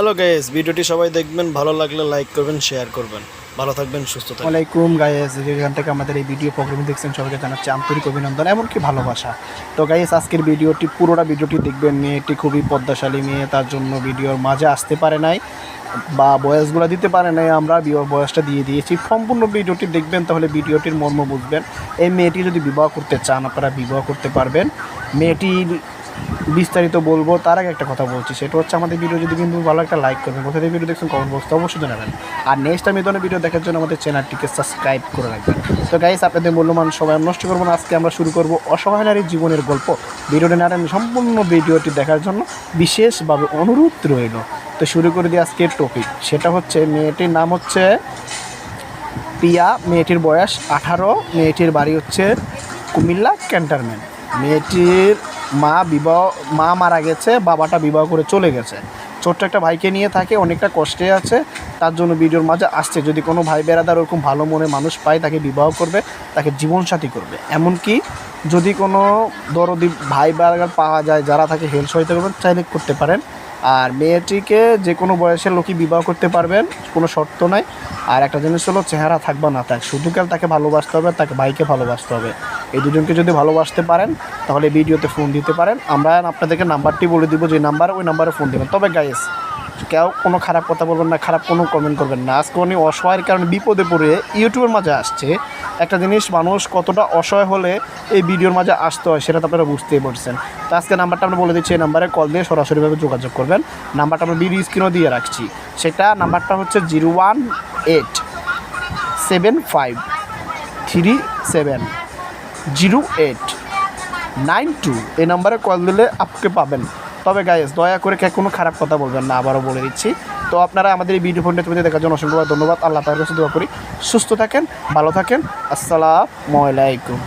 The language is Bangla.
হ্যালো গাইস ভিডিওটি সবাই দেখবেন, ভালো লাগলে লাইক করবেন শেয়ার করবেন। ভালো থাকবেন, সুস্থ থাকবেন। ওয়ালাইকুম গাইস যেখান থেকে আমাদের এই ভিডিও প্রোগ্রাম দেখছেন, সবাইকে জানাচ্ছি আন্তরিক অভিনন্দন এমনকি ভালোবাসা। তো গাইস আজকের ভিডিওটি পুরোটা ভিডিওটি দেখবেন, মেয়েটি খুবই পদ্মাশালী মেয়ে, তার জন্য ভিডিওর মাঝে আসতে পারে নাই বা বয়সগুলো দিতে পারে নাই। আমরা বিবাহ বয়সটা দিয়ে দিয়েছি। সম্পূর্ণ ভিডিওটি দেখবেন, তাহলে ভিডিওটির মর্ম বুঝবেন। এই মেয়েটি যদি বিবাহ করতে চান, আপনারা বিবাহ করতে পারবেন। মেয়েটির বিস্তারিত বলব, তার আগে একটা কথা বলছি, সেটা হচ্ছে আমাদের ভিডিও যদি কিন্তু ভালো একটা লাইক করবেন, কোথা থেকে ভিডিও দেখছেন কমেন্ট বক্সে অবশ্যই জানাবেন। আর নেক্সট আমি ধরনের ভিডিও দেখার জন্য আমাদের চ্যানেলটিকে সাবস্ক্রাইব করে রাখবেন। তো গাইস আপনাদের মূল্যমান সবাই নষ্ট করব না, আজকে আমরা শুরু করব অসহায় নারীর জীবনের গল্প। ভিডিওটি না টেনে সম্পূর্ণ ভিডিওটি দেখার জন্য বিশেষভাবে অনুরোধ রইল। তো শুরু করে দিই আজকের টপিক সেটা হচ্ছে মেয়েটির নাম হচ্ছে পিয়া, মেয়েটির বয়স আঠারো, মেয়েটির বাড়ি হচ্ছে কুমিল্লা ক্যান্টারমেন্ট মেয়েটির মা বিবাহ, মা মারা গেছে, বাবাটা বিবাহ করে চলে গেছে। ছোট্ট একটা ভাইকে নিয়ে থাকে, অনেকটা কষ্টে আছে, তার জন্য ভিডিওর মাঝে আসছে। যদি কোনো ভাই বেড়াদার ওরকম ভালো মনে মানুষ পায়, তাকে বিবাহ করবে, তাকে জীবনসাথী করবে। এমনকি যদি কোনো দরদি ভাই বেড়াদার পাওয়া যায়, যারা তাকে হেল্প সহায়তা করবেন, চাইলে করতে পারেন। আর মেয়েটিকে যে কোনো বয়সের লোকই বিবাহ করতে পারবেন, কোনো শর্ত নাই। আর একটা জিনিস হলো, চেহারা থাকবা না থাক শুধু কাল তাকে ভালোবাসতে হবে তাকে ভাইকে ভালোবাসতে হবে। এই দুজনকে যদি ভালোবাসতে পারেন, তাহলে ভিডিওতে ফোন দিতে পারেন। আমরা আপনাদেরকে নাম্বারটি বলে দিব যে নাম্বার, ওই নাম্বারে ফোন দেবেন। তবে গাইস কেউ কোনো খারাপ কথা বলবেন না, খারাপ কোনো কমেন্ট করবেন না। আজকে উনি অসহায়ের কারণে বিপদে পড়ে ইউটিউবের মাঝে আসছে। একটা জিনিস মানুষ কতটা অসহায় হলে এই ভিডিওর মাঝে আসতে হয়, সেটা তো আপনারা বুঝতেই পারছেন। তো আজকে নাম্বারটা আমরা বলে দিচ্ছি, এই নাম্বারে কল দিয়ে সরাসরিভাবে যোগাযোগ করবেন। নাম্বারটা আমরা বিডি স্ক্রিনও দিয়ে রাখছি। সেটা নাম্বারটা হচ্ছে zero one eight seven five three seven zero eight nine two এই নাম্বারে কল দিলে আপকে পাবেন। তবে গাইস দয়া করে কে কোনো খারাপ কথা বলবেন না, আবারও বলে দিচ্ছি। তো আপনারা আমাদের এই ভিডিও ফোনটা তুমি দেখার জন্য অসংখ্য ধন্যবাদ। আল্লাহ তার কাছে দোয়া করি। সুস্থ থাকেন, ভালো থাকেন। আসসালামু আলাইকুম।